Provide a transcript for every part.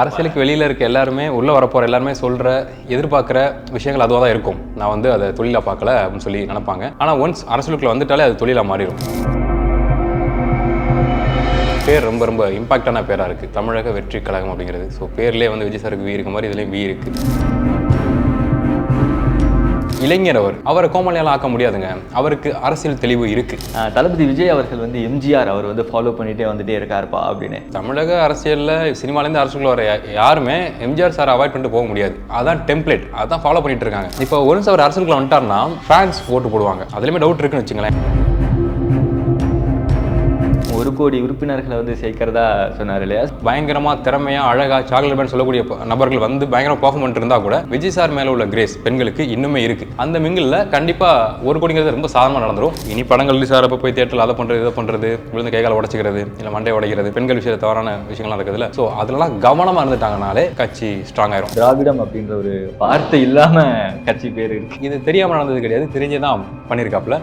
அரசியலுக்கு வெளியில் இருக்க எல்லாருமே உள்ளே வரப்போகிற எல்லாருமே சொல்கிற எதிர்பார்க்குற விஷயங்கள் அதுவாக தான் இருக்கும். நான் வந்து அதை தொழிலாக பார்க்கல அப்படின்னு சொல்லி நினைப்பாங்க. ஆனால் ஒன்ஸ் அரசியலுக்குள்ள வந்துட்டாலே அது தொழிலாக மாறிடும் பேர் ரொம்ப ரொம்ப இம்பாக்டான பேராக இருக்குது தமிழக வெற்றி கழகம் அப்படிங்கிறது. ஸோ பேர்லேயே வந்து விஜய் சாருக்கு வீ இருக்க மாதிரி இதுலேயும் வீ இருக்குது இளைஞர் அவர். அவரை கோமாளியால் ஆக்க முடியாதுங்க. அவருக்கு அரசியல் தெளிவு இருக்குது ஆஹ் தளபதி விஜய் அவர்கள் வந்து எம்ஜிஆர் அவர் வந்து ஃபாலோ பண்ணிட்டே வந்துட்டே இருக்காருப்பா அப்படின்னு. தமிழக அரசியலில் சினிமாலேருந்து அரசுக்குள்ள வர யாருமே எம்ஜிஆர் சார் அவாய்ட் பண்ணிட்டு போக முடியாது. அதான் டெம்ப்ளேட் அதான் ஃபாலோ பண்ணிட்டு இருக்காங்க. இப்போ ஒன்ஸ் அவர் அரசுக்குள்ள வந்துட்டார்னா ஃபேன்ஸ் ஓட்டு போடுவாங்க. அதுலேயுமே டவுட் இருக்குன்னு வச்சுங்களேன். கோடி உறுப்பினர்களை வந்து சேர்க்கிறதா சொன்னார் இல்லையா? பயங்கரமா திறமையா அழகா சாக்லேட் சொல்லக்கூடிய நபர்கள் வந்து பயங்கரமா பர்ஃபார்ம் பண்ணிட்டு கூட விஜய் சார் மேல உள்ள கிரேஸ் பெண்களுக்கு இன்னுமே இருக்கு. அந்த மிங்கில் கண்டிப்பா ஒரு கோடிங்கிறது ரொம்ப சாதாரணமா நடந்துரும். இனி படங்கள் ரிலீஸ் ஆகிறப்ப போய் தேட்டரில் அதை பண்றது இதை பண்றது விழுந்து கைகால உடைச்சிக்கிறது இல்ல மண்டை உடைக்கிறது பெண்கள் விஷயத்துல தவறான விஷயங்கள்லாம் இருக்குதுல்ல ஸோ அதெல்லாம் கவனமா இருந்துட்டாங்கனாலே கட்சி ஸ்ட்ராங் ஆயிரும். திராவிடம் அப்படின்ற ஒரு வார்த்தை இல்லாம கட்சி பேர் இருக்கு. இது தெரியாம நடந்தது கிடையாது தெரிஞ்சே தான் பண்ணியிருக்காப்புல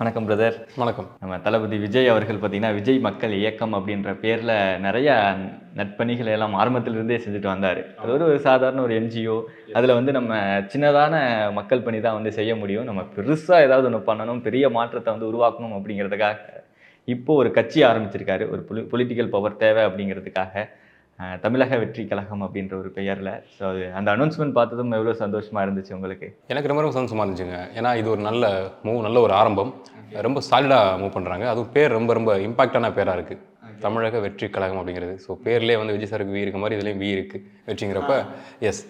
வணக்கம் பிரதர் வணக்கம். நம்ம தளபதி விஜய் அவர்கள் பார்த்தீங்கன்னா விஜய் மக்கள் இயக்கம் அப்படின்ற பேரில் நிறைய நட்பணிகளை எல்லாம் ஆரம்பத்திலிருந்தே செஞ்சுட்டு வந்தார். அது ஒரு ஒரு சாதாரண ஒரு என்ஜிஓ அதில் வந்து நம்ம சின்னதான மக்கள் பணி தான் வந்து செய்ய முடியும். நம்ம பெருசாக ஏதாவது ஒன்று பண்ணணும் பெரிய மாற்றத்தை வந்து உருவாக்கணும் அப்படிங்கிறதுக்காக இப்போ ஒரு கட்சி ஆரம்பிச்சிருக்காரு. ஒரு பொலி பொலிட்டிக்கல் பவர் தேவை அப்படிங்கிறதுக்காக. தமிழக வெற்றி கழகம் அப்படின்ற ஒரு பெயரில். ஸோ அது அந்த அனௌன்ஸ்மெண்ட் பார்த்ததும் எவ்வளோ சந்தோஷமாக இருந்துச்சு உங்களுக்கு? எனக்கு ரொம்ப ரொம்ப சந்தோஷமா இருந்துச்சுங்க. ஏன்னா இது ஒரு நல்ல மூவ் நல்ல ஒரு ஆரம்பம். ரொம்ப சாலிடாக மூவ் பண்ணுறாங்க அதுவும் பேர் ரொம்ப ரொம்ப இம்பாக்டான பேராக இருக்குது தமிழக வெற்றி கழகம் அப்படிங்கிறது. ஸோ பேர்லேயே வந்து விஜய் சாருக்கு வி இருக்க மாதிரி இதுலேயும் வி இருக்குது வெற்றிங்கிறப்ப எஸ்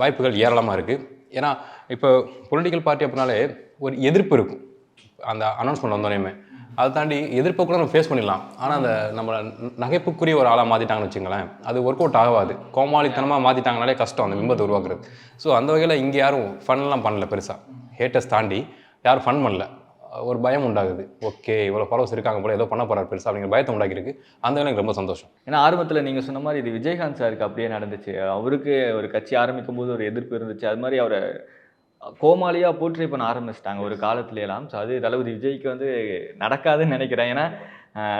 வாய்ப்புகள் ஏராளமாக இருக்குது ஏன்னா இப்போ பொலிட்டிக்கல் பார்ட்டி அப்படின்னாலே ஒரு எதிர்ப்பு இருக்கும். அந்த அனௌன்ஸ்மெண்ட் வந்தோடனே அதை தாண்டி எதிர்ப்பை கூட நம்ம ஃபேஸ் பண்ணிடலாம். ஆனால் அந்த நம்ம நகைப்புக்குரிய ஒரு ஆளாக மாற்றிட்டாங்கன்னு வச்சுங்களேன் அது ஒர்க் அவுட் ஆகாது. கோமாளித்தனமாக மாற்றிட்டாங்கனாலே கஷ்டம் அந்த பிம்பத்தை உருவாக்குறது. ஸோ அந்த வகையில் இங்கே யாரும் ஃபன்லாம் பண்ணல பெருசாக ஹேட்டர்ஸ் தாண்டி யாரும் ஃபன் பண்ணல. ஒரு பயம் உண்டாகுது. ஓகே இவ்வளோ ஃபாலோவர்ஸ் இருக்காங்க போல ஏதோ பண்ண போகிறார் பெருசாக அப்படிங்கிற பயத்தை உண்டாக்கிருக்கு அந்த எனக்கு ரொம்ப சந்தோஷம். ஏன்னா ஆரம்பத்தில் நீங்கள் சொன்ன மாதிரி இது விஜயகாந்த் சாருக்கு அப்படியே நடந்துச்சு. அவருக்கு ஒரு கட்சி ஆரம்பிக்கும் போது ஒரு எதிர்ப்பு இருந்துச்சு. அது மாதிரி அவரை கோமாளியாக போற்றி பண்ண ஆரம்பிச்சிட்டாங்க ஒரு காலத்துல எல்லாம் ஸோ அது தளபதி விஜய்க்கு வந்து நடக்காதுன்னு நினைக்கிறேன். ஏன்னா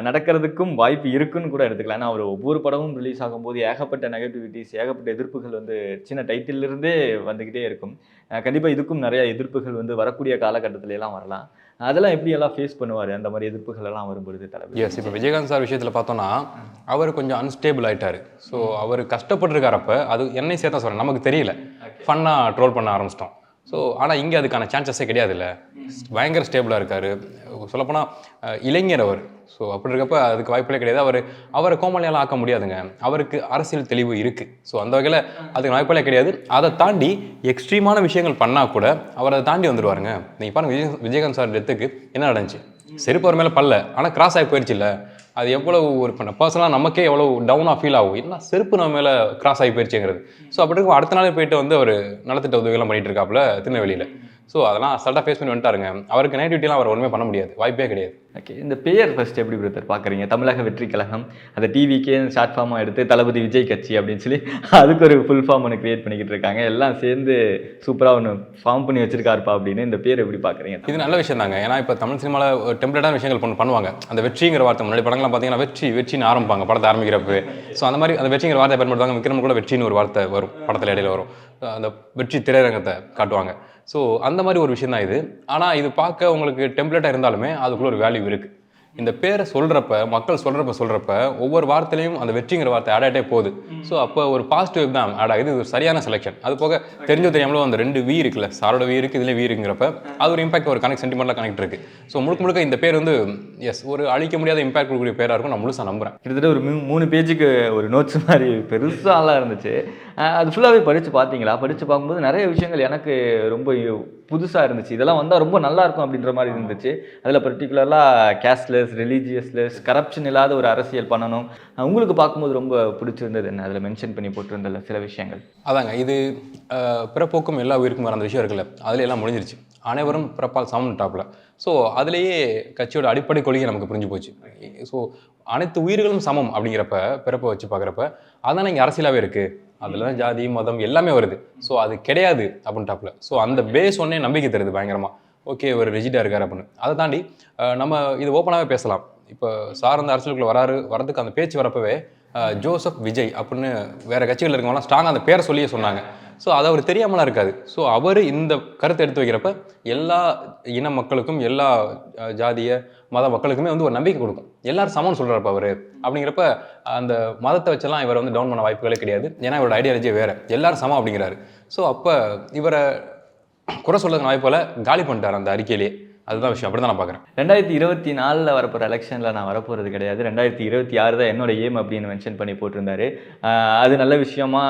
நடக்கிறதுக்கும் வாய்ப்பு இருக்குன்னு கூட எடுத்துக்கலாம். ஏன்னா அவர் ஒவ்வொரு படமும் ரிலீஸ் ஆகும்போது ஏகப்பட்ட நெகட்டிவிட்டிஸ் ஏகப்பட்ட எதிர்ப்புகள் வந்து சின்ன டைட்டில் இருந்தே வந்துக்கிட்டே இருக்கும். கண்டிப்பாக இதுக்கும் நிறைய எதிர்ப்புகள் வந்து வரக்கூடிய காலகட்டத்துல எல்லாம் வரலாம். அதெல்லாம் எப்படி எல்லாம் ஃபேஸ் பண்ணுவார்? அந்த மாதிரி எதிர்ப்புகள் எல்லாம் வரும்பொழுது தளபதி. எஸ் இப்போ விஜயகாந்த் சார் விஷயத்தில் பார்த்தோன்னா அவர் கொஞ்சம் அன்ஸ்டேபிள் ஆயிட்டாரு. ஸோ அவர் கஷ்டப்பட்டுருக்காரப்ப அது என்னை சேர்த்தா சொல்கிறேன் நமக்கு தெரியல. ஃபன்னாக ட்ரோல் பண்ண ஆரம்பிச்சிட்டோம். ஸோ ஆனால் இங்கே அதுக்கான சான்சஸே கிடையாதுல்ல. பயங்கர ஸ்டேபிளாக இருக்கார். சொல்லப்போனால் இளைஞர் அவர். ஸோ அப்படி இருக்கப்ப அதுக்கு வாய்ப்புகளே கிடையாது. அவர் அவரை கோமாளியால் ஆக்க முடியாதுங்க. அவருக்கு அரசியல் தெளிவு இருக்குது ஸோ அந்த வகையில் அதுக்கு வாய்ப்புகளே கிடையாது. அதை தாண்டி எக்ஸ்ட்ரீமான விஷயங்கள் பண்ணால் கூட அவர் அதை தாண்டி வந்துடுவாருங்க நீங்கள் பாருங்க விஜய் விஜயகாந்த் சார் டெத்துக்கு என்ன நடந்துச்சு? செருப்பு அவர் மேலே பல்ல. ஆனால் கிராஸ் ஆகி போயிடுச்சு இல்லை. அது எவ்வளவு ஒரு பண்ண பர்சனலாக நமக்கே எவ்வளோ டவுனாக ஃபீல் ஆகும். என்ன செருப்பு நம்ம மேலே கிராஸ் ஆகி போயிடுச்சுங்கிறது ஸோ அப்படி இருக்கும் அடுத்த நாளே போயிட்டு வந்து அவர் நலத்திட்ட உதவிகள்லாம் பண்ணிட்டு இருக்காப்புல திருநெல்வேலியில். ஸோ அதெல்லாம் அசால்ட்டாக ஃபேஸ் பண்ணி வந்துட்டாருங்க. அவருக்கு நெகட்டிவிட்டிலாம் அவர் ஒன்றுமே பண்ண முடியாது. வாய்ப்பே கிடையாது. ஓகே இந்த பெயர் ஃபர்ஸ்ட் எப்படி பிரதர் பார்க்குறீங்க? தமிழக வெற்றி கழகம் அந்த டிவிக்கே ஷார்ட் ஃபார்மாக எடுத்து தளபதி விஜய் கட்சி அப்படின்னு சொல்லி அதுக்கு ஒரு ஃபுல் ஃபார்ம் ஒன்று கிரியேட் பண்ணிக்கிட்டு இருக்காங்க. எல்லாம் சேர்ந்து சூப்பராக ஒன்று ஃபார்ம் பண்ணி வச்சிருக்காருப்பா அப்படின்னு இந்த பேர் எப்படி பார்க்குறீங்க? இது நல்ல விஷயம் தாங்க. ஏன்னா இப்போ தமிழ் சினிமாவில் டெம்ப்ளேட்டான விஷயங்கள் பண்ண பண்ணுவாங்க. அந்த வெற்றிங்கிற வார்த்தை முன்னாடி படங்கள்லாம் பார்த்தீங்கன்னா வெற்றி வெற்றின்னு ஆரம்பிப்பாங்க படத்தை ஆரம்பிக்கிறப்ப. ஸோ அந்த மாதிரி அந்த வெற்றிங்கிற வார்த்தை பயன்படுத்துவாங்க. விக்ரம் கூட வெற்றின்னு ஒரு வார்த்தை வரும் படத்தில் இடையில வரும். அந்த வெற்றி திரையரங்கத்தை காட்டுவாங்க. ஸோ அந்த மாதிரி ஒரு விஷயம் தான் இது. ஆனால் இது பார்க்க உங்களுக்கு டெம்ப்ளேட்டாக இருந்தாலுமே அதுக்குள்ள ஒரு வேல்யூ இருக்குது இந்த பேரை சொல்கிறப்ப மக்கள் சொல்கிறப்ப சொல்கிறப்ப ஒவ்வொரு வார்த்தையிலையும் அந்த வெற்றிங்கிற வார்த்தை ஆட் ஆகிட்டே போகுது. ஸோ அப்போ ஒரு பாசிட்டிவ் தான் ஆட் ஆகுது. இது ஒரு சரியான செலெக்ஷன் அது போக தெரிஞ்சோ தெரியாமலோ அந்த ரெண்டு வீ இருக்குல்ல சாரோட வீ இருக்குது இதில் வீ இருக்குங்கிறப்ப அது ஒரு இம்பாக்ட் ஒரு கனெக்ட் சென்டிமெண்ட்டில் கனெக்ட் இருக்குது ஸோ முழுக்க முழுக்க இந்த பேர் வந்து எஸ் ஒரு அழிக்க முடியாத இம்பாக்ட் கொடுக்கக்கூடிய பேராக இருக்கும் நான் முழுசாக நம்புறேன். கிட்டத்தட்ட ஒரு மூணு பேஜுக்கு ஒரு நோட்ஸ் மாதிரி பெருசாலாம் இருந்துச்சு. அது ஃபுல்லாகவே படித்து பார்த்தீங்களா? படித்து பார்க்கும்போது நிறைய விஷயங்கள் எனக்கு ரொம்ப புதுசாக இருந்துச்சு. இதெல்லாம் வந்தால் ரொம்ப நல்லா இருக்கும் அப்படின்ற மாதிரி இருந்துச்சு. அதில் பர்டிகுலராக கேஸ்ட்லெஸ் ரிலீஜியஸ்லெஸ் கரப்ஷன் இல்லாத ஒரு அரசியல் பண்ணணும். உங்களுக்கு பார்க்கும்போது ரொம்ப பிடிச்சிருந்தது என்ன? அதில் மென்ஷன் பண்ணி போட்டிருந்தல சில விஷயங்கள். அதாங்க இது பிறப்போக்கும் எல்லா உயிருக்கும் வர அந்த விஷயம் இருக்குல்ல? அதுல எல்லாம் முடிஞ்சிருச்சு. அனைவரும் பிறப்பால் சமம் டாப்ல ஸோ அதுலேயே கட்சியோட அடிப்படை கொள்கை நமக்கு புரிஞ்சு போச்சு. ஸோ அனைத்து உயிர்களும் சமம் அப்படிங்கிறப்ப பிறப்பை வச்சு பார்க்குறப்ப அதான் இங்கே அரசியலாகவே இருக்குது அதில் தான் ஜாதி மதம் எல்லாமே வருது. ஸோ அது கிடையாது அப்படின்ட்டாப்புல. ஸோ அந்த பேஸ் ஒன்னே நம்பிக்கை தருது பயங்கரமாக ஓகே ஒரு ரெஜிடாக இருக்கார் அப்படின்னு. அதை தாண்டி நம்ம இது ஓப்பனாகவே பேசலாம். இப்போ சார் அந்த அரசியலுக்குள்ள வராரு வரதுக்கு அந்த பேச்சு வரப்பவே ஜோசப் விஜய் அப்படின்னு வேறு கட்சிகள் இருக்கவங்களாம் ஸ்ட்ராங்காக அந்த பேரை சொல்லியே சொன்னாங்க. ஸோ அது அவர் தெரியாமலாம் இருக்காது. ஸோ அவர் இந்த கருத்தை எடுத்து வைக்கிறப்ப எல்லா இன மக்களுக்கும் எல்லா ஜாதிய மத மக்களுக்குமே வந்து ஒரு நம்பிக்கை கொடுக்கும். எல்லாரும் சமம்னு சொல்கிறப்ப அவர் அப்படிங்கிறப்ப அந்த மதத்தை வச்செல்லாம் இவரை வந்து டவுன் பண்ண வாய்ப்புகளே கிடையாது. ஏன்னா இவரோட ஐடியாலஜியே வேறு. எல்லாரும் சமம் அப்படிங்கிறாரு. ஸோ அப்போ இவரை குறை சொல்றதுக்கு வாய்ப்பில் காலி பண்ணிட்டார் அந்த அறிக்கையிலேயே. அதுதான் விஷயம். அப்படி தான் நான் பார்க்குறேன். ரெண்டாயிரத்தி இருபத்தி நாலில் வரப்போகிற எலெக்ஷனில் நான் வரப்போகிறது கிடையாது. ரெண்டாயிரத்தி இருபத்தி ஆறு தான் என்னோட ஏம் அப்படின்னு மென்ஷன் பண்ணி போட்டிருந்தாரு. அது நல்ல விஷயமா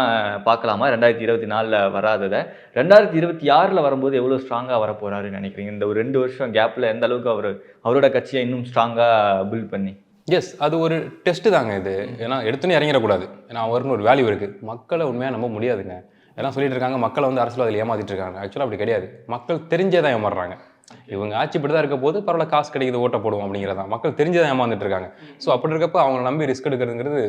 பார்க்கலாமா? ரெண்டாயிரத்தி இருபத்தி நாலில் வராததை. ரெண்டாயிரத்தி இருபத்தி ஆறில் வரும்போது எவ்வளோ ஸ்ட்ராங்காக வரப்போறாருன்னு நினைக்கிறீங்க? இந்த ஒரு ரெண்டு வருஷம் கேப்பில் எந்த அளவுக்கு அவர் அவரோட கட்சியை இன்னும் ஸ்ட்ராங்காக பில்ட் பண்ணி? எஸ் அது ஒரு டெஸ்ட் தாங்க இது. ஏன்னா எடுத்துன்னு இறங்கிடக்கூடாது. ஏன்னா அவருன்னு ஒரு வேல்யூ இருக்குது மக்களை உண்மையாக நம்ப முடியாதுங்க. எல்லாம் சொல்லிட்டு இருக்காங்க. மக்களை வந்து அரசியல்வாதிகள் ஏமாத்திட்டு இருக்காங்க. ஆக்சுவலாக அப்படி கிடையாது. மக்கள் தெரிஞ்சே தான் ஏமாறுறாங்க. இவங்க ஆட்சி இப்படி தான் இருக்க போது பரவாயில்ல காசு கிடைக்குது ஓட்ட போடுவோம் அப்படிங்கிறதா. மக்கள் தெரிஞ்சதான் ஏமாந்துட்டு இருக்காங்க. ஸோ அப்படி இருக்கப்போ அவங்கள நம்பி ரிஸ்க் எடுக்கிறதுங்கிறது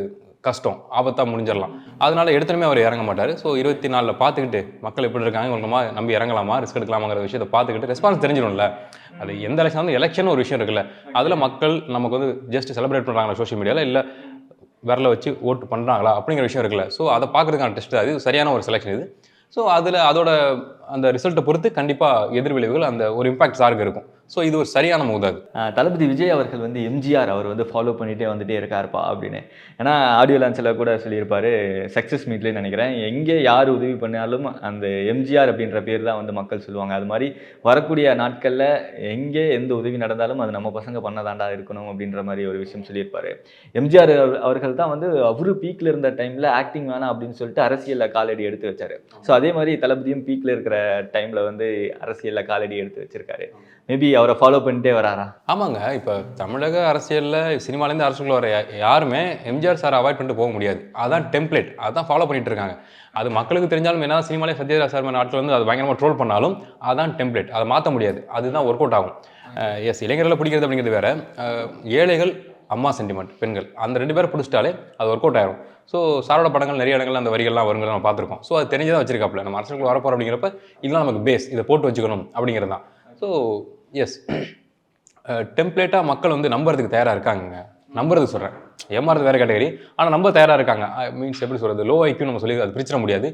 கஷ்டம். ஆபத்தாக முடிஞ்சிடலாம். அதனால எடுத்துனமே அவர் இறங்க மாட்டார். ஸோ இருபத்தி நாலில் பார்த்துக்கிட்டு மக்கள் எப்படி இருக்காங்க இவங்களுமா நம்பி இறங்கலாமா ரிஸ்க் எடுக்கலாமாங்கிற விஷயத்தை பார்த்துக்கிட்டு ரெஸ்பான்ஸ் தெரிஞ்சிடும்ல. அது எந்த எலெக்ஷன் வந்து எலெக்ஷன் ஒரு விஷயம் இருக்குல்ல. அதில் மக்கள் நமக்கு வந்து ஜஸ்ட் செலிப்ரேட் பண்ணுறாங்களா சோஷியல் மீடியாவில் இல்லை விரலை வச்சு ஓட்டு பண்ணுறாங்களா அப்படிங்கிற விஷயம் இருக்குல்ல. ஸோ அதை பார்க்குறதுக்கான டெஸ்ட் அது. சரியான ஒரு செலெக்ஷன் இது. ஸோ அதில் அதோட அந்த ரிசல்ட்டை பொறுத்து கண்டிப்பாக எதிர்விளைவுகள் அந்த ஒரு இம்பாக்ட் சாருக்கு இருக்கும். ஸோ இது ஒரு சரியான மூவ் தளபதி விஜய் அவர்கள் வந்து எம்ஜிஆர் அவர் வந்து ஃபாலோ பண்ணிகிட்டே வந்துட்டே இருக்காருப்பா அப்படின்னு. ஏன்னா ஆடியோ லான்ச்சில் கூட சொல்லியிருப்பாரு சக்ஸஸ் மீட்லேயே நினைக்கிறேன். எங்கே யார் உதவி பண்ணாலும் அந்த எம்ஜிஆர் அப்படின்ற பேர் தான் வந்து மக்கள் சொல்லுவாங்க. அது மாதிரி வரக்கூடிய நாட்களில் எங்கே எந்த உதவி நடந்தாலும் அது நம்ம பசங்க பண்ணதாண்டா இருக்கணும் அப்படின்ற மாதிரி ஒரு விஷயம் சொல்லியிருப்பார். எம்ஜிஆர் அவர்- அவர்கள் தான் வந்து அவரு பீக்கில் இருந்த டைமில் ஆக்டிங் வேணாம் அப்படின்னு சொல்லிட்டு அரசியலில் காலடி எடுத்து வச்சார். ஸோ அதே மாதிரி தளபதியும் பீக்கில் இருக்கிற டைமில் வந்து அரசியலில் காலடி எடுத்து வச்சிருக்காரு. மேபி அவரை ஃபாலோ பண்ணிட்டே வராரா? ஆமாங்க. இப்போ தமிழக அரசியலில் சினிமாலேருந்து அரசுக்குள்ள வர யாருமே எம்ஜிஆர் சார் அவாய்ட் பண்ணிட்டு போக முடியாது. அதான் டெம்ப்ளேட் அதான் ஃபாலோ பண்ணிட்டு இருக்காங்க. அது மக்களுக்கு தெரிஞ்சாலும் என்ன சினிமாலே சத்யராஜ் சார் நாட்டில் வந்து அது பயங்கரமாக ட்ரோல் பண்ணாலும் அதான் டெம்ப்ளேட் அதை மாற்ற முடியாது. அதுதான் ஒர்க் அவுட் ஆகும். எஸ் இளைஞர்களை பிடிக்கிறது அப்படிங்கிறது வேற. ஏழைகள் அம்மா சென்டிமெண்ட் பெண்கள். அந்த ரெண்டு பேரை பிடிச்சிட்டாலே அது ஒர்க் அவுட் ஆயிரும். ஸோ சாரோட படங்கள் நிறைய இடங்கள்ல அந்த வரிகள்லாம் வருங்கிறத நம்ம பார்த்துருக்கோம். ஸோ அது தெரிஞ்சதான் வச்சிருக்காப்புல. நம்ம அரசுக்குள்ள வரப்போகிறோம் அப்படிங்கிறப்ப இதெல்லாம் நமக்கு பேஸ் இதை போட்டு வச்சுக்கணும் அப்படிங்கிறது தான். ஸோ எஸ் டெம்ப்ளேட்டாக மக்கள் வந்து நம்புறதுக்கு தயாராக இருக்காங்கங்க. நம்புறதுக்கு சொல்கிறேன் ஏமாறது வேறு கேட்டகரி ஆனால் நம்ப தயாராக இருக்காங்க. மீன்ஸ் எப்படி சொல்கிறது லோ ஐக்கியூ நம்ம சொல்லி அது பிரிச்சிட முடியாது.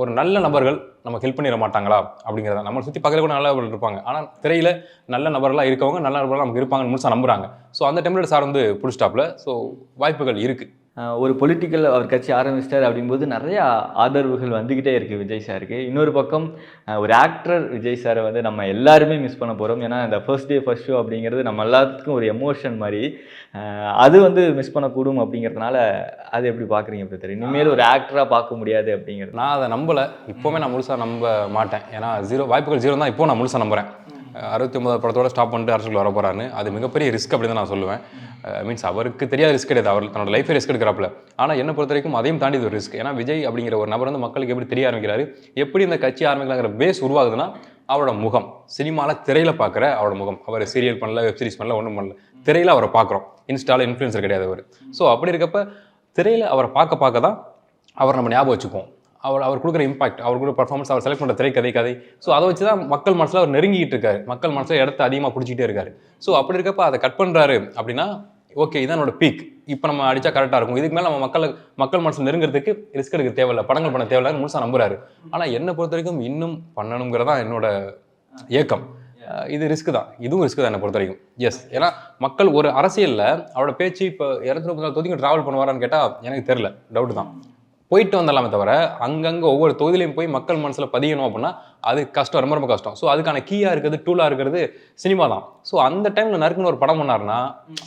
ஒரு நல்ல நபர்கள் நமக்கு ஹெல்ப் பண்ணிட மாட்டாங்களா? அப்படிங்கிறத நம்ம சுற்றி பக்கத்தில் கூட நல்ல நபர்கள் இருப்பாங்க. ஆனால் திரையில் நல்ல நபர்களாக இருக்கவங்க நல்ல நபர்களாக நமக்கு இருப்பாங்கன்னு முழுசாக நம்புறாங்க. ஸோ அந்த டெம்ப்ளேட் சார் வந்து பிடிச்சிட்டாப்புல ஸோ வாய்ப்புகள் இருக்குது ஒரு பொலிட்டிக்கல் அவர் கட்சி ஆரம்பிச்சிட்டார் அப்படிங்கும்போது நிறைய ஆதரவுகள் வந்துக்கிட்டே இருக்குது விஜய் சாருக்கு. இன்னொரு பக்கம் ஒரு ஆக்டர் விஜய் சாரை வந்து நம்ம எல்லாருமே மிஸ் பண்ண போகிறோம் ஏன்னா இந்த ஃபர்ஸ்ட் டே ஃபர்ஸ்ட் ஷோ அப்படிங்கிறது நம்ம எல்லாத்துக்கும் ஒரு எமோஷன் மாதிரி அது வந்து மிஸ் பண்ணக்கூடும் அப்படிங்கிறதுனால அது எப்படி பார்க்குறீங்க பிரதர்? இனிமேல் ஒரு ஆக்டராக பார்க்க முடியாது அப்படிங்கிறது. நான் அதை நம்பலை. இப்போவுமே நான் முழுசாக நம்ப மாட்டேன். ஏன்னா ஜீரோ வாய்ப்புகள் ஜீரோ தான். இப்போ நான் முழுசாக நம்புறேன். அறுபத்தி ஒன்பது படத்தோட ஸ்டாப் பண்ணிட்டு அரசுக்குள்ள வர போறாருன்னு அது மிகப்பெரிய ரிஸ்க் அப்படின்னு தான் நான் சொல்லுவேன். மீன்ஸ் அவருக்கு தெரியாத ரிஸ்க் கிடையாது. அவர் தன்னோட லைஃபை ரிஸ்க் எடுக்கிறாப்புல. ஆனால் என்ன பொறுத்த வரைக்கும் அதையும் தாண்டி இது ஒரு ரிஸ்க் ஏன்னா விஜய் அப்படிங்கிற ஒரு நபர் வந்து மக்களுக்கு எப்படி தெரிய ஆரம்பிக்கிறாரு? எப்படி இந்த கட்சி ஆரம்பிக்கலாங்கிற பேஸ் உருவாகுதுன்னா அவரோட முகம். சினிமாவில் திரையில பார்க்குற அவரோட முகம். அவர் சீரியல் பண்ணல வெப் சீரிஸ் பண்ணல ஒன்றும் பண்ணல. திரையில அவரை பார்க்குறோம் இன்ஸ்டாவில் இன்ஃப்ளூயன்சர் கிடையாது அவர். ஸோ அப்படி இருக்கப்ப திரையில அவரை பார்க்க பார்க்க தான் அவர் நம்ம ஞாபகம் வச்சுப்போம். அவர் அவர் கொடுக்குற இம்பாக்ட் அவர் கொடுக்குற பர்ஃபார்மன்ஸ் அவர் செலக்ட் பண்ணுற திரைக்கதை கதை. ஸோ அதை வச்சு தான் மக்கள் மனசில் அவர் நெருங்கிட்டு இருக்காரு. மக்கள் மனசில் இடத்த அதிகமாக பிடிச்சிக்கிட்டே இருக்காரு. ஸோ அப்படி இருக்கப்ப அதை கட் பண்ணுறாரு அப்படின்னா ஓகே இதான் என்னோட பீக் இப்போ நம்ம அடித்தா கரெக்டாக இருக்கும். இதுக்கு மேலே நம்ம மக்கள் மக்கள் மனசு நெருங்கிறதுக்கு ரிஸ்க் எடுக்க தேவையில்ல. படங்கள் பண்ண தேவையில்லை முழுசாக நம்புறாரு. ஆனால் என்னை பொறுத்த வரைக்கும் இன்னும் பண்ணணுங்கிறதா என்னோட ஏக்கம். இது ரிஸ்க் தான். இதுவும் ரிஸ்க் தான் என்னை பொறுத்த வரைக்கும் எஸ் ஏன்னா மக்கள் ஒரு அரசியலில் அவரோட பேச்சு இப்போ இரநூத்தி முப்பது தொகுதிக்கு ட்ராவல் பண்ணுவாரான்னு கேட்டால் எனக்கு தெரில டவுட் தான். போயிட்டு வந்துடலாமே தவிர அங்கங்கே ஒவ்வொரு தொகுதியிலையும் போய் மக்கள் மனசில் பதியணும் அப்படின்னா அது கஷ்டம் ரொம்ப ரொம்ப கஷ்டம். ஸோ அதுக்கான கீயாக இருக்கிறது டூலாக இருக்கிறது சினிமா தான். ஸோ அந்த டைமில் நறுக்குன்னு ஒரு படம் பண்ணாருன்னா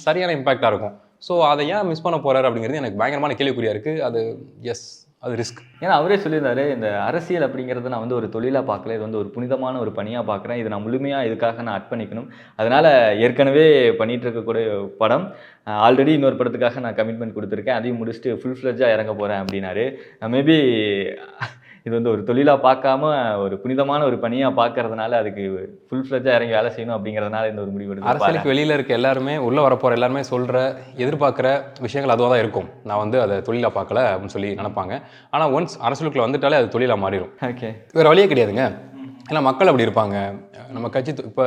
சரியான இம்பாக்டாக இருக்கும். ஸோ அதை ஏன் மிஸ் பண்ண போகிறாரு அப்படிங்கிறது எனக்கு பயங்கரமான கேள்விக்குறியாக இருக்குது அது எஸ் அது ரிஸ்க் ஏன்னா அவரே சொல்லியிருந்தாரு இந்த அரசியல் அப்படிங்கிறத நான் வந்து ஒரு தொழிலாக பார்க்கல இது வந்து ஒரு புனிதமான ஒரு பணியாக பார்க்குறேன் இது நான் முழுமையாக இதுக்காக நான் அர்ப்பணிக்கணும். அதனால் ஏற்கனவே பண்ணிகிட்டு இருக்கக்கூடிய படம் ஆல்ரெடி இன்னொரு படத்துக்காக நான் கமிட்மெண்ட் கொடுத்துருக்கேன் அதையும் முடிச்சுட்டு ஃபுல் ஃப்ளெஜ்ஜாக இறங்க போகிறேன் அப்படின்னாரு. மேபி இது வந்து ஒரு தொழிலாக பார்க்காம ஒரு புனிதமான ஒரு பணியாக பார்க்கறதுனால அதுக்கு ஃபுல் ஃப்ளெஜ்ஜாக இறங்கி வேலை செய்யணும் அப்படிங்கிறதுனால இந்த ஒரு முடிவு எடுத்து அரசியலுக்கு வெளியில இருக்க எல்லாருமே உள்ள வரப்போற எல்லாருமே சொல்ற எதிர்பார்க்குற விஷயங்கள் அதுவாக தான் இருக்கும். நான் வந்து அதை தொழிலா பார்க்கல அப்படின்னு சொல்லி நினைப்பாங்க. ஆனா ஒன்ஸ் அரசியலுக்குள்ள வந்துட்டாலே அது தொழிலா மாறிடும். ஓகே வேற வழியே கிடையாதுங்க. ஏன்னா மக்கள் அப்படி இருப்பாங்க. நம்ம கட்சி இப்போ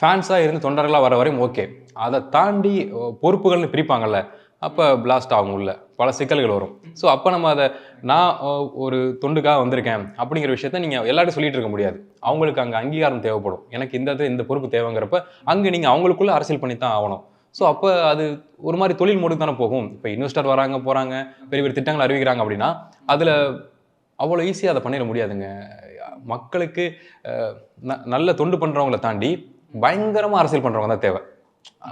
ஃபேன்ஸாக இருந்து தொண்டர்களாக வர வரையும் ஓகே அதை தாண்டி பொறுப்புகள்னு பிரிப்பாங்கல்ல. அப்போ பிளாஸ்ட் ஆகும் உள்ள. பல சிக்கல்கள் வரும். ஸோ அப்போ நம்ம அதை நான் ஒரு தொண்டுக்காக வந்திருக்கேன் அப்படிங்கிற விஷயத்த நீங்கள் எல்லாரும் சொல்லிட்டு இருக்க முடியாது. அவங்களுக்கு அங்கே அங்கீகாரம் தேவைப்படும். எனக்கு இந்த இந்த பொறுப்பு தேவைங்கிறப்ப அங்கே நீங்கள் அவங்களுக்குள்ள அரசியல் பண்ணி தான் ஆகணும். ஸோ அப்போ அது ஒரு மாதிரி தொழில் மூடு தானே போகும். இப்போ இன்வெஸ்டர் வராங்க போகிறாங்க பெரிய பெரிய திட்டங்கள் அறிவிக்கிறாங்க அப்படின்னா அதில் அவ்வளோ ஈஸியாக அதை பண்ணிட முடியாதுங்க. மக்களுக்கு ந- நல்ல தொண்டு பண்ணுறவங்கள தாண்டி பயங்கரமாக அரசியல் பண்ணுறவங்க தான் தேவை.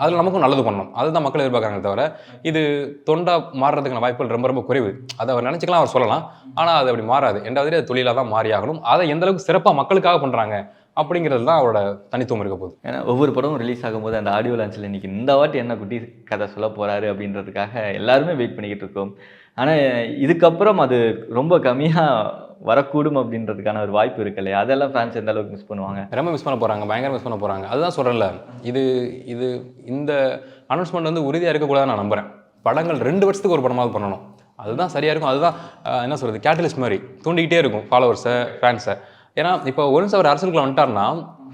அதில் நமக்கும் நல்லது பண்ணணும் அதுதான் மக்கள் எதிர்பார்க்குறாங்க தவிர இது தொண்டா மாறுறதுக்கான வாய்ப்புகள் ரொம்ப ரொம்ப குறைவு. அதை அவர் நினச்சிக்கலாம் அவர் சொல்லலாம். ஆனால் அது அப்படி மாறாது. ரெண்டாவது அது தொழிலாக தான் மாறி ஆகணும். அதை எந்த அளவுக்கு சிறப்பாக மக்களுக்காக பண்ணுறாங்க அப்படிங்கிறது தான் அவரோட தனித்துவம் இருக்க போகுது. ஏன்னா ஒவ்வொரு படமும் ரிலீஸ் ஆகும்போது அந்த ஆடியோ லான்ச்சில் இன்றைக்கி இந்த வாட்டி என்ன குட்டி கதை சொல்ல போகிறாரு அப்படின்றதுக்காக எல்லாருமே வெயிட் பண்ணிக்கிட்டு இருக்கோம். ஆனால் இதுக்கப்புறம் அது ரொம்ப கம்மியாக வரக்கூடும் அப்படின்றதுக்கான ஒரு வாய்ப்பு இருக்கு இல்லையா அதெல்லாம் ஃபேன்ஸ் எந்த அளவுக்கு மிஸ் பண்ணுவாங்க? ரொம்ப மிஸ் பண்ண போகிறாங்க பயங்கர மிஸ் பண்ண போகிறாங்க அதுதான் சொல்கிறேன்ல இது இது இந்த அனௌன்ஸ்மெண்ட் வந்து உறுதியாக இருக்கக்கூடாதுன்னு நான் நம்புகிறேன் படங்கள் ரெண்டு வருஷத்துக்கு ஒரு படமாவது பண்ணணும். அதுதான் சரியாக இருக்கும். அதுதான் என்ன சொல்கிறது கேட்டலிஸ்ட் மாதிரி தூண்டிக்கிட்டே இருக்கும் ஃபாலோவர்ஸை ஃபேன்ஸை ஏன்னா இப்போ ஒன்ஸ் அவர் அரசியலுக்குள்ள வந்துட்டார்னா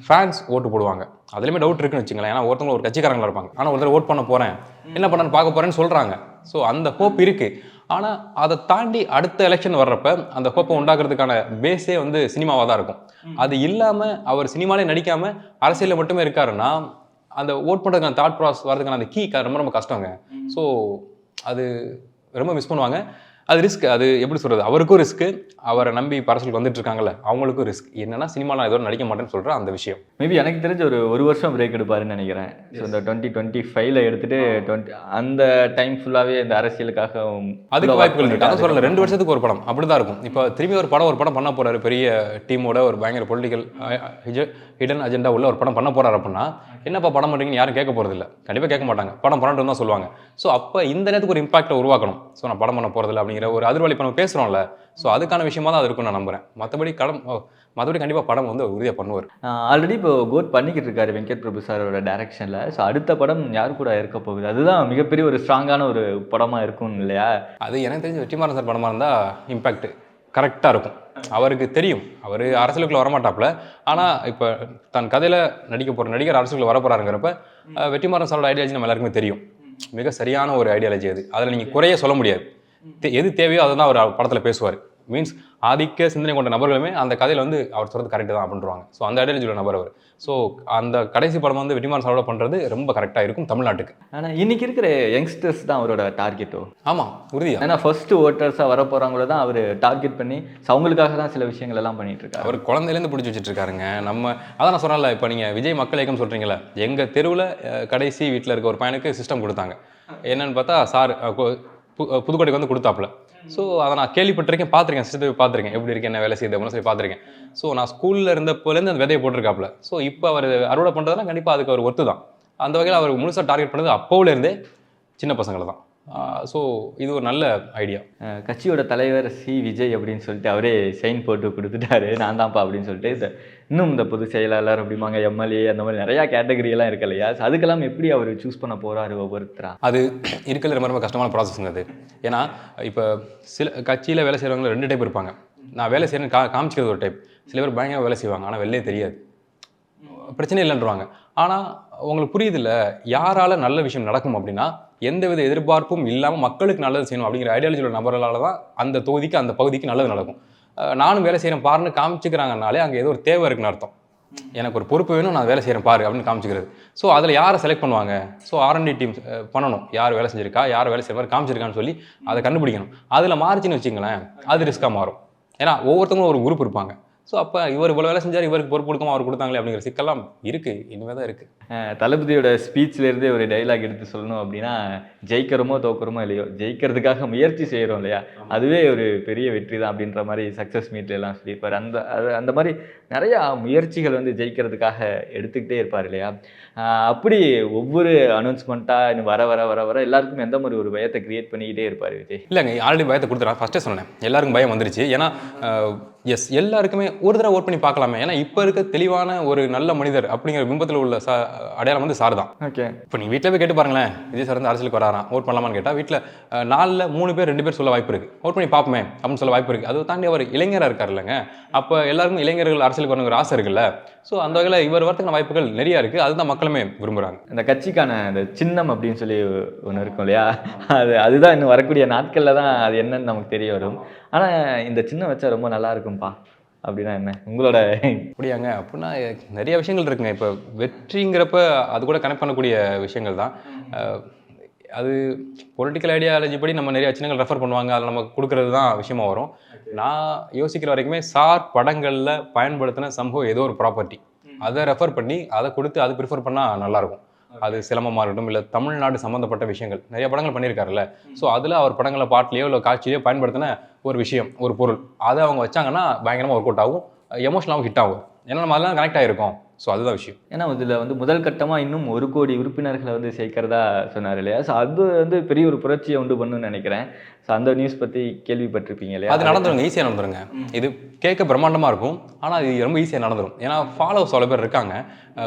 ஃபேன்ஸ் ஓட்டு போடுவாங்க. அதுலேயுமே டவுட் இருக்குன்னு வச்சுங்களேன் ஏன்னா ஒருத்தவங்க ஒரு கட்சிக்காரங்களா இருப்பாங்க. ஆனால் ஒருத்தர் ஓட் பண்ண போகிறேன் என்ன பண்ணான்னு பார்க்க போகிறேன்னு சொல்கிறாங்க ஸோ அந்த ஹோப் இருக்குது ஆனால் அதை தாண்டி அடுத்த எலெக்ஷன் வர்றப்ப அந்த ஹோப்பை உண்டாக்குறதுக்கான பேஸே வந்து சினிமாவாக தான் இருக்கும். அது இல்லாமல் அவர் சினிமாலே நடிக்காமல் அரசியலில் மட்டுமே இருக்காருன்னா அந்த ஓட் பண்ணுறதுக்கான தாட் ப்ராசஸ் வரதுக்கான அந்த கீ ரொம்ப ரொம்ப கஷ்டங்க. ஸோ அது ரொம்ப மிஸ் பண்ணுவாங்க. அது ரிஸ்க் அது எப்படி சொல்கிறது அவருக்கும் ரிஸ்க்கு அவரை நம்பி இப்போ அரசியலுக்கு வந்துட்டு இருக்காங்கல்ல அவங்களுக்கும் ரிஸ்க் என்னன்னா சினிமாவில் நான் ஏதோ நடிக்க மாட்டேன்னு சொல்கிற அந்த விஷயம். மேபி எனக்கு தெரிஞ்ச ஒரு ஒரு வருஷம் பிரேக் எடுப்பாருன்னு நினைக்கிறேன். ஸோ இந்த டுவெண்ட்டி டுவெண்ட்டி ஃபைவ்ல எடுத்துட்டு டுவெண்ட்டி அந்த டைம் ஃபுல்லாகவே இந்த அரசியலுக்காக அதுக்கு வாய்ப்புகள் இருக்கு. அதான் சொல்லல ரெண்டு வருஷத்துக்கு ஒரு படம். அப்படிதான் இருக்கும். இப்போ திரும்பி ஒரு படம் ஒரு படம் பண்ண போறாரு பெரிய டீமோட ஒரு பயங்கர பொலிட்டிக்கல் ஹிடன் அஜெண்டா உள்ள ஒரு படம் பண்ண போறாரு அப்படின்னா என்னப்பா படம் பண்றீங்கன்னு யாரும் கேட்க போறது இல்ல. கண்டிப்பா கேட்க மாட்டாங்க. படம் பண்ணட்டும் தான் சொல்லுவாங்க. ஸோ அப்போ இந்த நேரத்துக்கு ஒரு இம்பாக்டை உருவாக்கணும். ஸோ நான் படம் பண்ண போறதில்ல அப்படிங்கிற ஒரு அதிர்வலி நம்ம பேசுறோம்ல. ஸோ அதுக்கான விஷயமா தான் அது இருக்கும்னு நான் நம்புறேன். மற்றபடி கடம் மற்றபடி கண்டிப்பா படம் வந்து உறுதியாக பண்ணுவார். ஆல்ரெடி இப்போ கோட் பண்ணிக்கிட்டு இருக்காரு வெங்கட் பிரபு சாரோட டைரக்ஷனில் ஸோ அடுத்த படம் யார் கூட இருக்க போகுது? அதுதான் மிகப்பெரிய ஒரு ஸ்ட்ராங்கான ஒரு படமாக இருக்கும் இல்லையா? அது எனக்கு தெரிஞ்ச வெற்றிமாறன் சார் படமாக இருந்தால் இம்பாக்ட் கரெக்டாக இருக்கும். அவருக்கு தெரியும். அவர் அரசியலுக்குள்ள வரமாட்டாப்புல. ஆனால் இப்போ தன் கதையில் நடிக்க போகிற நடிகர் அரசியலுக்குள்ள வர போகிறாருங்கிறப்ப வெற்றிமாறன் சாரோட ஐடியாலஜி நம்ம எல்லாருக்குமே தெரியும். மிக சரியான ஒரு ஐடியாலஜி அது. அதில் நீங்கள் குறைய சொல்ல முடியாது. எது தேவையோ அதை தான் அவர் படத்தில் பேசுவார். மீன்ஸ் ஆதிக்க சிந்தனை கொண்ட நபர்களுமே அந்த கதையில் வந்து அவர் சொல்கிறது கரெக்டு தான் அப்படின்றாங்க ஸோ அந்த ஐடியாலஜியோட நபர் அவர். ஸோ அந்த கடைசி படம் வந்து வெற்றிமாறன் சாரோட பண்ணுறது ரொம்ப கரெக்டாக இருக்கும் தமிழ்நாட்டுக்கு. ஆனால் இன்னைக்கு இருக்கிற யங்ஸ்டர்ஸ் தான் அவரோட டார்கெட்டோ ஆமாம் உறுதியா. ஏன்னா ஃபர்ஸ்ட் ஓட்டர்ஸாக வர போகிறவங்கள தான் அவர் டார்கெட் பண்ணி அவங்களுக்காக தான் சில விஷயங்கள் எல்லாம் பண்ணிட்டு இருக்காரு. அவர் குழந்தையிலேருந்து பிடிச்சி வச்சுட்டு இருக்காருங்க நம்ம அதான் நான் சொன்னேன்ல இப்போ நீங்கள் விஜய் மக்கள் இயக்கம் சொல்கிறீங்களே எங்கள் தெருவில் கடைசி வீட்டில் இருக்க ஒரு பையனுக்கு சிஸ்டம் கொடுத்தாங்க. என்னன்னு பார்த்தா சார் புதுக்கோட்டைக்கு வந்து கொடுத்தாப்புல. ஸோ அதை நான் கேள்விப்பட்டிருக்கேன் பார்த்துருக்கேன் சிஸ்டர் பார்த்துருக்கேன். எப்படி இருக்கு என்ன வேலை செய்யுது அப்படின்னு சொல்லி பார்த்துருக்கேன். ஸோ நான் ஸ்கூலில் இருந்தப்போலேருந்து அந்த விதையை போட்டிருக்காப்புல. ஸோ இப்போ அவர் அறுவடை பண்ணுறதுனா கண்டிப்பாக அதுக்கு அவர் ஒத்து தான் அந்த வகையில் அவர் முழுசாக டார்கெட் பண்ணது அப்போவிலேருந்தே சின்ன பசங்களை தான் ஸோ இது ஒரு நல்ல ஐடியா கட்சியோட தலைவர் சி விஜய் அப்படின்னு சொல்லிட்டு அவரே சைன் போட்டு கொடுத்துட்டாரு. நான் தான்ப்பா அப்படின்னு சொல்லிட்டு இன்னும் இந்த பொதுச் செயலாளர் அப்படிம்பாங்க எம்எல்ஏ அந்த மாதிரி நிறையா கேட்டகரி எல்லாம் இருக்கு இல்லையா? அதுக்கெல்லாம் எப்படி அவர் சூஸ் பண்ண போறாரு ஒவ்வொருத்தரா? அது இருக்கிறது ரொம்ப ரொம்ப கஷ்டமான ப்ராசஸ்ங்க அது. ஏன்னா இப்போ சில கட்சியில் வேலை செய்கிறவங்க ரெண்டு டைப் இருப்பாங்க. நான் வேலை செய்யறேன்னு கா காமிச்சிக்கிறது ஒரு டைப் சில பேர் பயங்கர வேலை செய்வாங்க ஆனால் வெளிலே தெரியாது. பிரச்சனை இல்லைன்றவாங்க. ஆனால் உங்களுக்கு புரியுதில்ல யாரால நல்ல விஷயம் நடக்கும் அப்படின்னா எந்தவித எதிர்பார்ப்பும் இல்லாமல் மக்களுக்கு நல்லது செய்யணும் அப்படிங்கிற ஐடியாலஜியோட நபர்களால் தான் அந்த தொகுதிக்கு அந்த பகுதிக்கு நல்லது நடக்கும். நானும் வேலை செய்கிறேன் பாருன்னு காமிச்சிக்கிறாங்கனாலே அங்கே ஏதோ ஒரு தேவை இருக்குன்னு அர்த்தம். எனக்கு ஒரு பொறுப்பு வேணும் நான் வேலை செய்கிறேன் பாரு அப்படின்னு காமிச்சிக்கிறது. ஸோ அதில் யாரை செலக்ட் பண்ணுவாங்க? ஸோ ஆர்என்டி டீம் பண்ணணும். யார் வேலை செஞ்சிருக்கா? யார் வேலை செய்கிற மாதிரி காமிச்சிருக்கான்னு சொல்லி அதை கண்டுபிடிக்கணும். அதில் மாறிச்சின்னு வச்சுங்களேன் அது ரிஸ்க்காக மாறும். ஏன்னா ஒவ்வொருத்தவங்களும் ஒரு குரூப் இருப்பாங்க. ஸோ அப்போ இவர் இவ்வளோ வேலை செஞ்சார் இவருக்கு பொறுப்பு கொடுக்காம அவர் கொடுத்தாங்களே அப்படிங்கிற சிக்கல்லாம் இருக்குது இனிமேல் தான் இருக்குது தளபதியோட ஸ்பீச்ல இருந்தே ஒரு டைலாக் எடுத்து சொல்லணும் அப்படின்னா ஜெயிக்கிறோமோ தோக்குறோமோ இல்லையோ ஜெயிக்கிறதுக்காக முயற்சி செய்கிறோம் இல்லையா? அதுவே ஒரு பெரிய வெற்றி தான் அப்படின்ற மாதிரி சக்ஸஸ் மீட்ல எல்லாம் சொல்லியிருப்பார். அந்த அது அந்த மாதிரி நிறையா முயற்சிகள் வந்து ஜெயிக்கிறதுக்காக எடுத்துக்கிட்டே இருப்பார் இல்லையா? அப்படி ஒவ்வொரு அனௌன்ஸ்மெண்ட்டாக இன்னும் வர வர வர வர எல்லாருக்கும் எந்த மாதிரி ஒரு பயத்தை கிரியேட் பண்ணிக்கிட்டே இருப்பார் விஜய்? இல்லைங்க ஆல்ரெடி பயத்தை கொடுத்துறேன் ஃபஸ்ட்டே சொன்னேன். எல்லாருக்கும் பயம் வந்துருச்சு. ஏன்னா எஸ் எல்லாருக்குமே ஒரு தடவை ஓட் பண்ணி பார்க்கலாமே. ஏன்னா இப்போ இருக்க தெளிவான ஒரு நல்ல மனிதர் அப்படிங்கிற பிம்பத்தில் உள்ள சா அடையாளம் வந்து சார் தான். ஓகே இப்போ நீங்கள் வீட்டில் போய் கேட்டு பாருங்களேன். விஜய் சார் வந்து அரசியலுக்கு வராராம். ஓட் பண்ணலாமான்னு கேட்டால் வீட்டில் நாலில் மூணு பேர் ரெண்டு பேர் சொல்ல வாய்ப்பு இருக்குது ஓட் பண்ணி பார்ப்போமே அப்படின்னு சொல்ல வாய்ப்பு இருக்குது அதை தாண்டி அவர் இளைஞராக இருக்கார் இல்லைங்க. அப்போ எல்லாருக்கும் இளைஞர்கள் அரசியலுக்கு வரணுங்கிற ஆசை இருக்குல்ல. ஸோ அந்த வகையில் இவர் வரதுக்கான வாய்ப்புகள் நிறைய இருக்குது அதுதான் மக்களுமே விரும்புகிறாங்க இந்த கட்சிக்கான அந்த சின்னம் அப்படின்னு சொல்லி ஒன்று இருக்கும் இல்லையா? அது அதுதான் இன்னும் வரக்கூடிய நாட்களில் தான் அது என்னன்னு நமக்கு தெரிய வரும். ஆனால் இந்த சின்னம் வச்சா ரொம்ப நல்லா இருக்கும்பா. அப்படின்னா என்ன? உங்களோட அப்படியாங்க. அப்படின்னா நிறைய விஷயங்கள் இருக்குங்க. இப்போ வெற்றிங்கிறப்ப அது கூட கனெக்ட் பண்ணக்கூடிய விஷயங்கள் தான். அது பொலிட்டிக்கல் ஐடியாலஜி படி நம்ம நிறைய சின்னங்கள் ரெஃபர் பண்ணுவாங்க. அதில் நம்ம கொடுக்கறது தான் விஷயமா வரும். நான் யோசிக்கிற வரைக்குமே சார் படங்களில் பயன்படுத்தின சம்பவம் ஏதோ ஒரு ப்ராப்பர்ட்டி அதை ரெஃபர் பண்ணி அதை கொடுத்து அது ப்ரிஃபர் பண்ணால் நல்லாயிருக்கும் அது சிலம்பமாக இருக்கட்டும் இல்லை தமிழ்நாடு சம்மந்தப்பட்ட விஷயங்கள். நிறைய படங்கள் பண்ணியிருக்காருல்ல. ஸோ அதில் அவர் படங்களில் பாட்டிலையோ இல்லை காட்சியிலையோ பயன்படுத்தின ஒரு விஷயம் ஒரு பொருள். அதை அவங்க வச்சாங்கன்னா பயங்கரமாக ஒர்க் அவுட் ஆகும். எமோஷனலாகவும் ஹிட் ஆகும். ஏன்னா நம்ம அதெல்லாம் கனெக்ட் ஆகிருக்கோம் ஸோ அதுதான் விஷயம். ஏன்னா இதில் வந்து முதல் கட்டமாக இன்னும் ஒரு கோடி உறுப்பினர்களை வந்து சேர்க்கறதா சொன்னார் இல்லையா? ஸோ அது வந்து பெரிய ஒரு புரட்சியை உண்டு பண்ணுன்னு நினைக்கிறேன். ஸோ அந்த நியூஸ் பற்றி கேள்விப்பட்டிருப்பீங்க இல்லையா? அது நடந்துருங்க ஈஸியாக நடந்துருங்க. இது கேட்க பிரம்மாண்டமாக இருக்கும் ஆனால் இது ரொம்ப ஈஸியாக நடந்துடும் ஏன்னா ஃபாலோவர்ஸ் சில பேர் இருக்காங்க.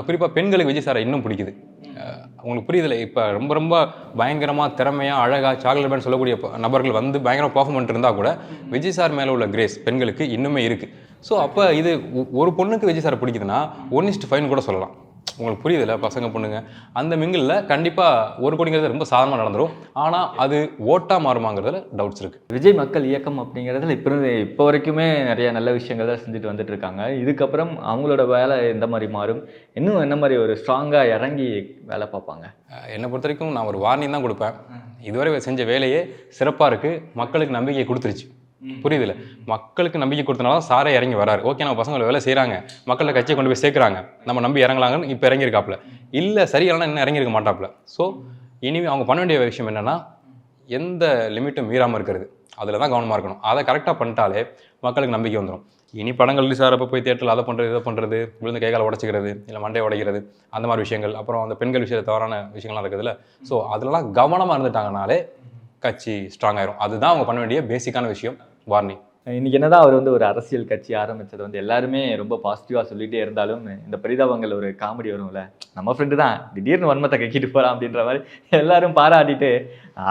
குறிப்பாக பெண்களுக்கு விஜய் சாரை இன்னும் பிடிக்குது. அவங்களுக்கு உங்களுக்கு புரியுதுல இப்போ ரொம்ப ரொம்ப பயங்கரமாக திறமையாக அழகாக சாக்லேட் சொல்லக்கூடிய ப- நபர்கள் வந்து பயங்கரமாக பர்ஃபார்ம் பண்ணிட்டு இருந்தால் கூட விஜய் சார் மேலே உள்ள கிரேஸ் பெண்களுக்கு இன்னுமே இருக்குது ஸோ அப்போ இது ஒ- ஒரு பொண்ணுக்கு விஜய் சார் பிடிக்குதுன்னா ஒன் இஸ்ட் ஃபைன் கூட சொல்லலாம். உங்களுக்கு புரியுதுல்ல பசங்க பொண்ணுங்க? அந்த மிங்கிளில் கண்டிப்பாக ஒரு கோடிங்கிறது ரொம்ப சாதாரணமாக நடந்துரும். ஆனால் அது ஓட்டாக மாறுமாங்கிறதுல டவுட்ஸ் இருக்குது விஜய் மக்கள் இயக்கம் அப்படிங்கிறதுல இப்போ இப்போ வரைக்குமே நிறைய நல்ல விஷயங்கள் தான் செஞ்சுட்டு வந்துட்டு இருக்காங்க. இதுக்கப்புறம் அவங்களோட வேலை எந்த மாதிரி மாறும்? இன்னும் என்ன மாதிரி ஒரு ஸ்ட்ராங்காக இறங்கி வேலை பார்ப்பாங்க? என்னை பொறுத்த வரைக்கும் நான் ஒரு வார்னிங் தான் கொடுப்பேன். இதுவரை செஞ்ச வேலையே சிறப்பாக இருக்குது மக்களுக்கு நம்பிக்கை கொடுத்துருச்சு. புரியுதுல? மக்களுக்கு நம்பிக்கை கொடுத்தனால தான் சாரே இறங்கி வராரு. ஓகே நம்ம பசங்களை வேலை செய்கிறாங்க மக்களை கட்சியை கொண்டு போய் சேர்க்குறாங்க. நம்ம நம்பி இறங்கலாங்கன்னு இப்போ இறங்கியிருக்காப்புல. இல்லை சரியான இன்னும் இறங்கியிருக்க மாட்டாப்புல ஸோ இனிமேல் அவங்க பண்ண வேண்டிய விஷயம் என்னென்னா எந்த லிமிட்டும் மீறாமல் இருக்கிறது. அதில் தான் கவனமாக இருக்கணும். அதை கரெக்டாக பண்ணிட்டாலே மக்களுக்கு நம்பிக்கை வந்துடும் இனி படங்கள் ரிலீஸ் ஆகிறப்ப போய் தேட்டரில் அதை பண்ணுறது இதை பண்ணுறது விழுந்து கைகால உடச்சிக்கிறது இல்லை மண்டையை உடைக்கிறது அந்த மாதிரி விஷயங்கள் அப்புறம் அந்த பெண்கள் விஷயத்தில் தவறான விஷயங்கள்லாம் இருக்குதுல்ல ஸோ அதிலலாம் கவனமாக இருந்துட்டாங்கனாலே கட்சி ஸ்ட்ராங் ஆயிரும். அதுதான் அவங்க பண்ண வேண்டிய பேசிக்கான விஷயம். வார்னிங் இன்னைக்கு என்னதான் அவர் வந்து ஒரு அரசியல் கட்சி ஆரம்பிச்சது வந்து எல்லாருமே ரொம்ப பாசிட்டிவாக சொல்லிட்டே இருந்தாலும் இந்த பரிதாபங்கள் ஒரு காமெடி வரும்ல. நம்ம ஃப்ரெண்டு தான். திடீர்னு வன்மத்தை கக்கிட்டு போகிறான் அப்படின்ற மாதிரி எல்லாரும் பாராட்டிட்டு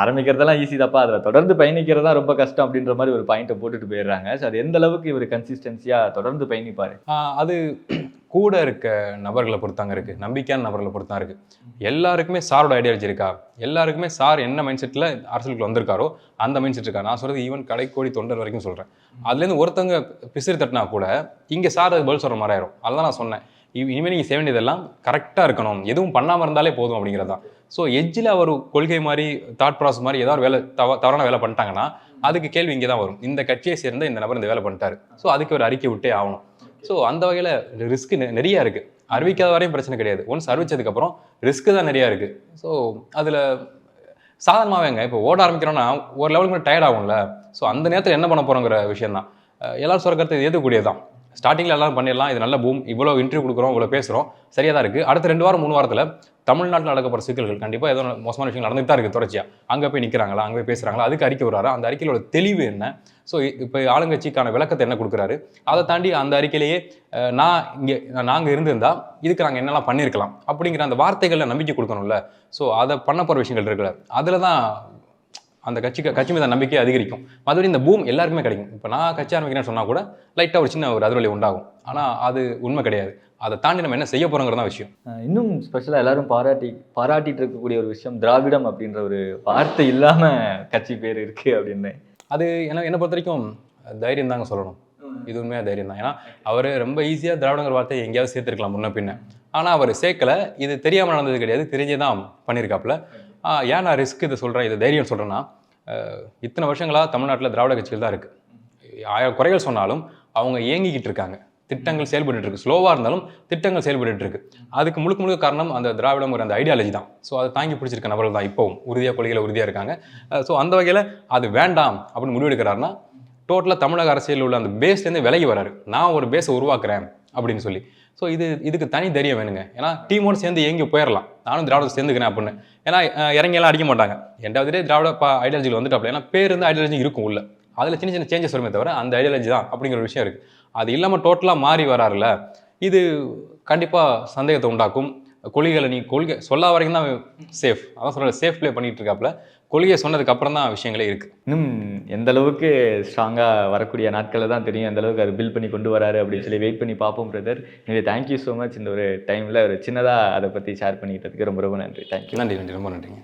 ஆரம்பிக்கிறதெல்லாம் ஈஸி தப்பா அதில் தொடர்ந்து பயணிக்கிறது தான் ரொம்ப கஷ்டம் அப்படின்ற மாதிரி ஒரு பாயிண்ட்டை போட்டுட்டு போயிடுறாங்க. ஸோ அது எந்த அளவுக்கு இவர் கன்சிஸ்டன்சியாக தொடர்ந்து பயணிப்பார்? அது கூட இருக்க நபர்களை பொறுத்தாங்க இருக்கு. நம்பிக்கையான நபர்களை பொறுத்தான் இருக்கு. எல்லாருக்குமே சாரோட ஐடியாலஜி இருக்கா எல்லாருக்குமே சார் என்ன மைண்ட் செட்டில் அரசியலுக்கு வந்திருக்காரோ அந்த மைண்ட் செட் இருக்கா? நான் சொல்றது ஈவன் கடைக்கோடி தொண்டர் வரைக்கும் சொல்றேன். அதுலேருந்து ஒருத்தவங்க பிசிறு தட்டினா கூட இங்கே சார் அது பதில் சொல்கிற மாதிரி ஆயிரும். அதான் நான் சொன்னேன். இனிமேல் நீங்கள் செய்ய வேண்டியதெல்லாம் கரெக்டாக இருக்கணும். எதுவும் பண்ணாமல் இருந்தாலே போதும் அப்படிங்கிறது தான். ஸோ எஜ்ஜில் அவர் கொள்கை மாதிரி தாட் ப்ராசஸ் மாதிரி ஏதாவது வேலை தவ தவறான வேலை பண்ணிட்டாங்கன்னா அதுக்கு கேள்வி இங்கே தான் வரும். இந்த கட்சியை சேர்ந்த இந்த நபர் இந்த வேலை பண்ணிட்டாரு. ஸோ அதுக்கு ஒரு அறிக்கை விட்டே ஆகணும். ஸோ அந்த வகையில் ரிஸ்க் நிறைய இருக்குது அறிவிக்காத வரையும் பிரச்சனை கிடையாது. ஒன்ஸ் அறிவிச்சதுக்கப்புறம் ரிஸ்க்கு தான் நிறையா இருக்குது ஸோ அதில் சாதாரணமாகவேங்க இப்போ ஓட ஆரம்பிக்கிறோன்னா ஒரு லெவலுக்கு டயர்ட் ஆகும்ல. ஸோ அந்த நேரத்தில் என்ன பண்ண போகிறோங்கிற விஷயம் தான் எல்லாரும் சொல்கிறது ஏற்றுக்கூடியது தான் ஸ்டார்டிங்கில் எல்லாரும் பண்ணிடலாம். இது நல்ல பூம் இவ்வளோ இன்டர்வியூ கொடுக்குறோம் இவ்வளோ பேசுகிறோம் சரியாக தான் இருக்குது அடுத்த ரெண்டு வாரம் மூணு வாரத்தில் தமிழ்நாட்டில் நடக்க போகிற சிக்கல்கள் கண்டிப்பாக ஏதோ மோசமான விஷயங்கள் நடந்துட்டு தான் இருக்குது தொடர்ச்சியாக அங்கே போய் நிற்கிறாங்களா அங்கே போய் பேசுகிறாங்களா அதுக்கு அறிக்கை வராரு அந்த அறிக்கையோட தெளிவு என்ன? ஸோ இப்போ ஆளுங்கட்சிக்கான விளக்கத்தை என்ன கொடுக்குறாரு? அதை தாண்டி அந்த அறிக்கையிலேயே நான் இங்கே நாங்கள் இருந்திருந்தால் இதுக்கு நாங்கள் என்னெல்லாம் பண்ணியிருக்கலாம் அப்படிங்கிற அந்த வார்த்தைகளில் நம்பிக்கை கொடுக்கணும்ல. ஸோ அதை பண்ண போகிற விஷயங்கள் இருக்குல்ல. அதில் தான் அந்த கட்சிக்கு கட்சி மீது நம்பிக்கை அதிகரிக்கும். மறுபடி இந்த பூம் எல்லாருக்குமே கிடைக்கும். இப்போ நான் கட்சி ஆரம்பிக்கிறேன்னு சொன்னால் கூட லைட்டாக ஒரு சின்ன ஒரு அதிர்வலி உண்டாகும். ஆனால் அது உண்மை கிடையாது. அதை தாண்டி நம்ம என்ன செய்ய போகிறோங்கிறது விஷயம். இன்னும் ஸ்பெஷலாக எல்லாரும் பாராட்டி பாராட்டிட்டு இருக்கக்கூடிய ஒரு விஷயம் திராவிடம் அப்படின்ற ஒரு வார்த்தை இல்லாமல் கட்சி பேர் இருக்கு அப்படின்னு. அது என்ன என்னை பொறுத்த வரைக்கும் தைரியம் தாங்க சொல்லணும். இது உண்மையாக தைரியம் தான். ஏன்னா அவர் ரொம்ப ஈஸியாக திராவிடங்கிற வார்த்தையை எங்கேயாவது சேர்த்துருக்கலாம் முன்ன பின்ன. ஆனால் அவர் சேர்க்கல. இது தெரியாமல் நடந்தது கிடையாது. தெரிஞ்சே தான் பண்ணியிருக்காப்புல ஏன் நான் ரிஸ்க் இதை சொல்கிறேன் இதை தைரியம் சொல்கிறேன்னா இத்தனை வருஷங்களாக தமிழ்நாட்டில் திராவிட கட்சிகள் தான் இருக்குது ஆயிரம் குறைகள் சொன்னாலும் அவங்க இயங்கிக்கிட்டு இருக்காங்க. திட்டங்கள் செயல்பட்டு இருக்கு. ஸ்லோவாக இருந்தாலும் திட்டங்கள் செயல்பட்டு இருக்கு. அதுக்கு முழுக்க முழுக்க காரணம் அந்த திராவிடங்கிற அந்த ஐடியாலஜி தான். ஸோ அதை தாங்கி பிடிச்சிருக்க நபர்கள் தான் இப்போவும். உறுதியாக கொள்கையில் உறுதியாக இருக்காங்க. ஸோ அந்த வகையில் அது வேண்டாம் அப்படின்னு முடிவெடுக்கிறாருன்னா டோட்டலாக தமிழக அரசியலில் உள்ள அந்த பேஸ்லேருந்து விலகி வராரு நான் ஒரு பேஸை உருவாக்குறேன் அப்படின்னு சொல்லி. ஸோ இது இதுக்கு தனி தைரியம் வேணுங்க. ஏன்னா டீமோடு சேர்ந்து எங்கேயோ போயிடலாம் நானும் திராவிடத்தை சேர்ந்துக்கிறேன் அப்படின்னு. ஏன்னா இறங்கியெல்லாம் அடிக்க மாட்டாங்க. ரெண்டாவது திராவிட ஐடியாலஜியில் வந்துட்டாப்ல. ஏன்னா பேர் இருந்து ஐடியாலஜி இருக்கும் உள்ள. அதில் சின்ன சின்ன சேஞ்சஸ் வருமே தவிர அந்த ஐடியாலஜி தான் அப்படிங்கிற ஒரு விஷயம் இருக்குது அது இல்லாமல் டோட்டலாக மாறி வராருல இது கண்டிப்பாக சந்தேகத்தை உண்டாக்கும். கொள்கைகளை நீ கொள்கை சொல்லா வரைக்கும் தான் சேஃப் அதான் சொல்கிற சேஃப் ப்ளே பண்ணிட்டு இருக்காப்புல கொள்கையை சொன்னதுக்கு அப்புறம் தான் விஷயங்களே இருக்குது இன்னும் எந்த அளவுக்கு ஸ்ட்ராங்காக வரக்கூடிய நாட்களில் தான் தெரியும் எந்த அளவுக்கு அது பில் பண்ணி கொண்டு வராரு அப்படின்னு சொல்லி வெயிட் பண்ணி பார்ப்போம் பிரதர் எனவே தேங்க்யூ ஸோ மச் இந்த ஒரு டைமில் ஒரு சின்னதாக அதை பற்றி ஷேர் பண்ணிக்கிட்டதுக்கு ரொம்ப ரொம்ப நன்றி. தேங்க்யூ நன்றி நன்றி. ரொம்ப நன்றிங்க.